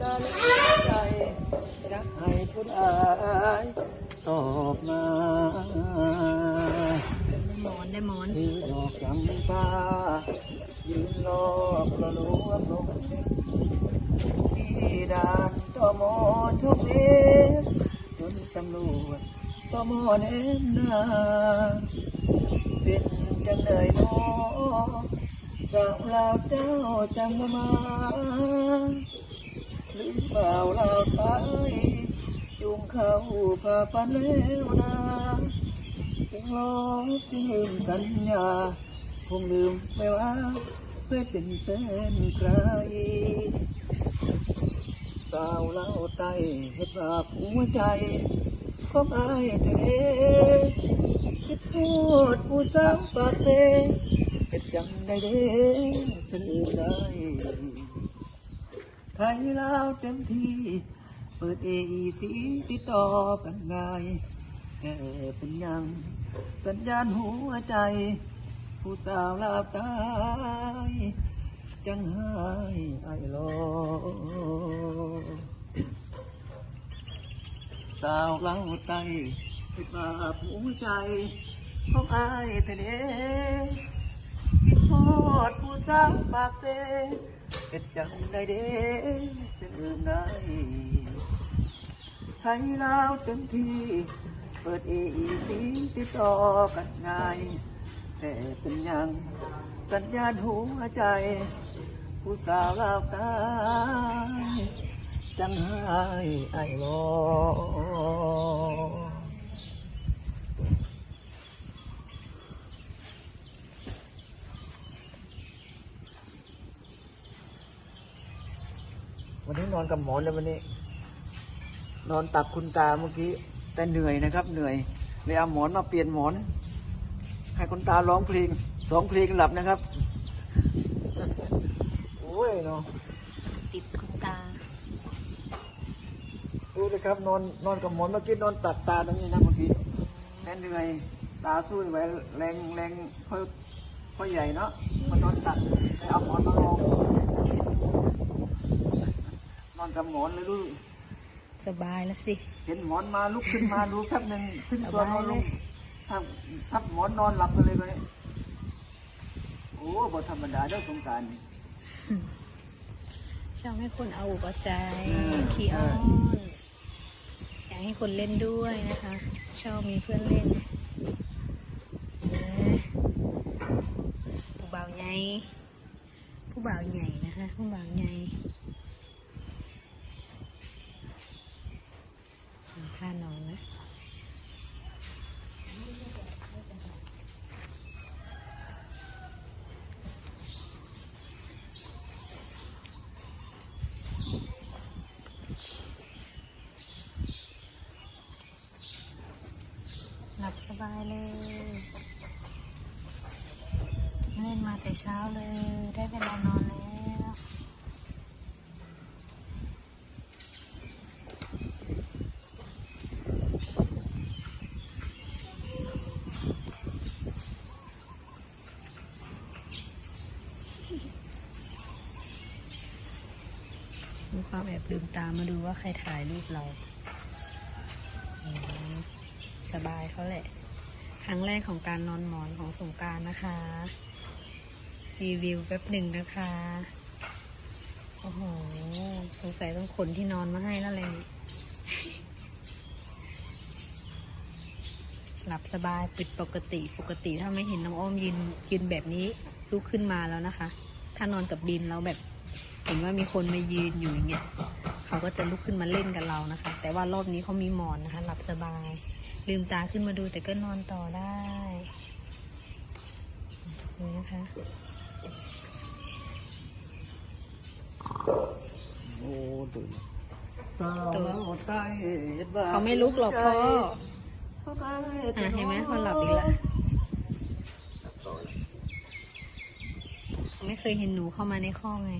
ตาเล็กใจอยตอบมาได้หมอนได้หมอนถือดอกจำปายืนรอบประลวงลงพี่ด่านตอมอทุกเดจนตำรวจตอมอเน้นหน้าเป็นจังเลยน้อสาวลาวเจ้าจังมา เข้าผ่าปันแล้วนะจึงลบจึงลืมสัญญาคงลืมไม่ว่าเคยเป็นแฟนใครสาวเล่าไตเห็ดบาปหัวใจของอายเธอคิดโทษผู้สาวปาเตเห็ดจังได้เด้ฉันได้ไทยลาวเต็มที่ เปิดเอสีติดต่อกันง่ายแค่เป็นยัง สัญญาณหัวใจ ผู้สาวลาวตายจังหายไอรอสาวลาวไตติดบาปหัวใจของอายทะเลคิดทอดผู้สาวปากเซเอ็ดจังได้เด้จะลืมได้ ไทยลาวเต็มที่ เปิดเอสีติดต่อกันง่าย แต่เป็นยังสัญญาณหัวใจ ผู้สาวลาวตายจังไหายไอรอวันนี้นอนกับหมอนเลยวันนี้ นอนตักคุณตาเมื่อกี้ แต่เหนื่อยนะครับ เหนื่อยเลยเอาหมอนมาเปลี่ยนหมอน ให้คุณตาร้องเพลงสองเพลงหลับนะครับโอ้ยเนาะติดคุณตาดูเลยครับนอนนอนกับหมอนเมื่อกี้นอนตัดตาตรงนี้นะเมื่อกี้แน่เหนื่อยตาสู้ไว้แรงแรงค่อยค่อยใหญ่เนาะมานอนตัดไปเอาหมอนมาลองนอนกับหมอนเลยดู สบายแล้วสิ เห็นหมอนมาลุกขึ้นมาดูแป๊บหนึ่งขึ้นสตัวบายนอนลเลงย ทับทับหมอนนอนหลับไปเลยก็เนี่ยโอ้บ่ธรรมดาเด้อสงกราร ชอบให้คนเอาอุปใจอืม ขี้อ้อนอยากให้คนเล่นด้วยนะคะ ชอบมีเพื่อนเล่นเอ้ยผู้บ่าวใหญ่ผู้บ่าวใหญ่นะคะผู้บ่าวใหญ่ ท่านอนนะหลับสบายเลย เล่นมาแต่เช้าเลย ได้เวลานอนแล้ีความแอบลืมตามาดูว่าใครถ่ายรูปเราสบายเขาแหละ ครั้งแรกของการนอนหมอนของสงการนะคะ รีวิวแป๊บหนึ่งนะคะ โอ้โห สงสัยต้องขนที่นอนมาให้แล้วเลยหลับสบายปิดปกติปกติถ้าไม่เห็นน้องอ้อมยืนยืนแบบนี้ลุกขึ้นมาแล้วนะคะ ถ้านอนกับดินแล้วแบบ เห็นว่ามีคนมายืนอยู่อย่างเงี้ยเขาก็จะลุกขึ้นมาเล่นกับเรานะคะ แต่ว่ารอบนี้เขามีหมอนนะคะ หลับสบาย ลืมตาขึ้นมาดูแต่ก็นอนต่อได้นี่นะคะโอ้ตื่นสาวเราใต้เฮ็ดบ้าเขาไม่ลุกหรอกพ่อเขาได้อะเห็นไหมพอหลับอีกแล้วเขาไม่เคยเห็นหนูเข้ามาในข้อไง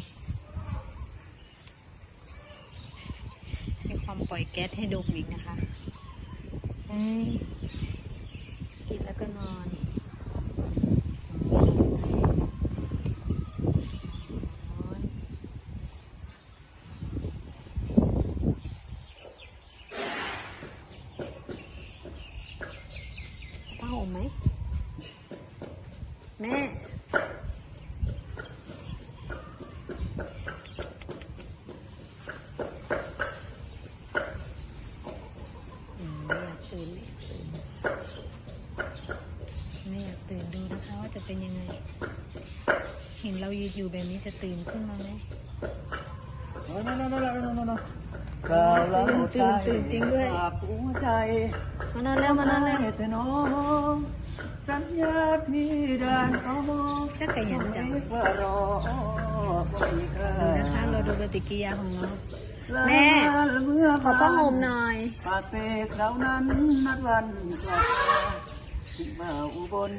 ความปล่อยแก๊สให้ดมอีกนะคะกินแล้วก็นอนผ้าห่มไหมแม่ นอนเห็นเรายืนอยู่แบบนี้จะตื่นขึ้นมาไหมโอ้ยนั่นนั่นนั่นนั่นนั่นนั่นกล่าวแล้วใจฝากหัวใจมานอนแล้วมานอนแล้วให้แต่น้องสัญญาที่ด่านเขามองก็ขยันจังว่ารอไม่กล้าดูนะคะเราดูปฏิกิริยาของน้องลาแม่เมื่อขอผ้าห่มหน่อยปากเสกเรานั้นนัดวันกลับมาที่มาอุบล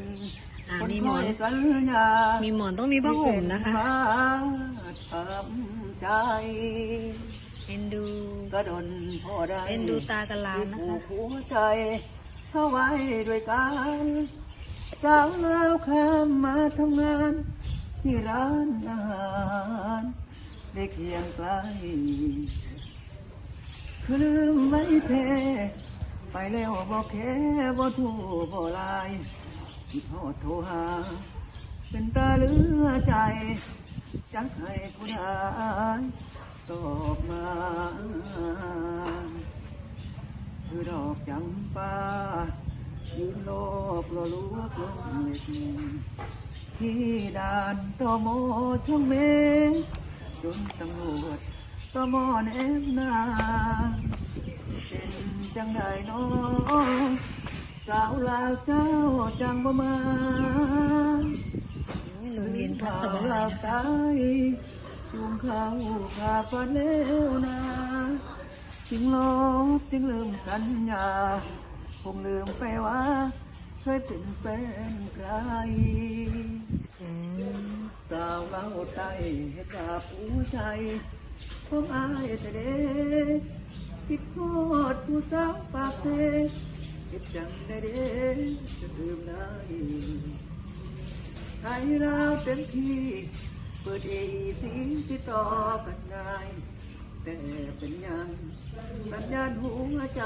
อ่าคนมีคหมออนยสัญญามีหมอนต้องมีผ้าห่มนะคะมาทำใจเอ็นดู กระดนพอได้เอ็นดูตากับหลานนะผูคะ กหัวใจเข้าไว้ด้วยกันสาวแล้วข้ามมาทำงาน ที่ร้านอาหารได้เคียงไกลคือลืมไม่เท ไปแล้วบอกแค่บ่ทูบ่ลาย คิดฮอดโทรหา เป็นตาเหลือใจ จักให้ผู้ใดตอบมาคือดอกจำปายืนโลบโลลุกลงเล็กนึงที่ด่านตอมอช่องเมฆจนตำรวจตอมอแนบนาเป็นจังไดน้อง สาวลาวเจ้าจังบ่มาโรงเรียนพัสาวลาวตายจุงเขาขาปานเล้วนาจึงลบจึงลืมสัญญาคงลืมไปว่าเคยเป็นแฟนใครสาวเล่าใจให้กับผู้ใจผมอายแต่เด็กคิดโทษผู้สาวปากเท คิดจังได้เด็กจะลืมได้ไทยลาวเต็มที่ เปิดเอสีที่ต่อกันง่าย แต่เป็นยังสัญญาณหัวใจ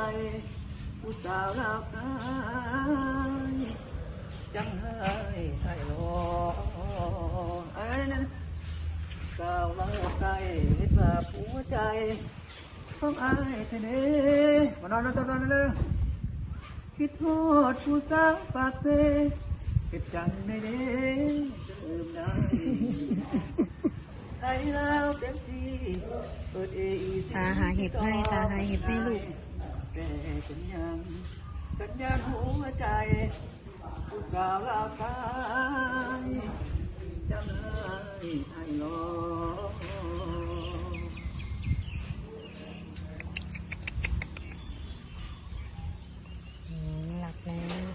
ผู้สาวลาวกายจังให้ใส่รออะไรนั่นสาวลาวกายเห็นว่าหัวใจของอายเทเน คิดโทษผู้สาวปากเซเก็บจังในเด้จะลืมได้ไทยแล้วเต็มที่เปิดเอตาหาเห็บให้ตาหาเห็บให้ลูกแต่เป็นยังสัญญาณหัวใจผู้สาวลาวตายจำให้ไทยรอ Okay.